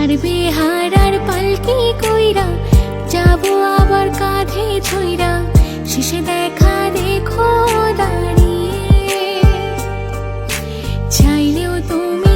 ছাড়বে হারার পালকি কইরা? যাব আবার কাঁধে ছইরা শেষে দেখা দেখো দাঁড়িয়ে। চাইলেও তুমি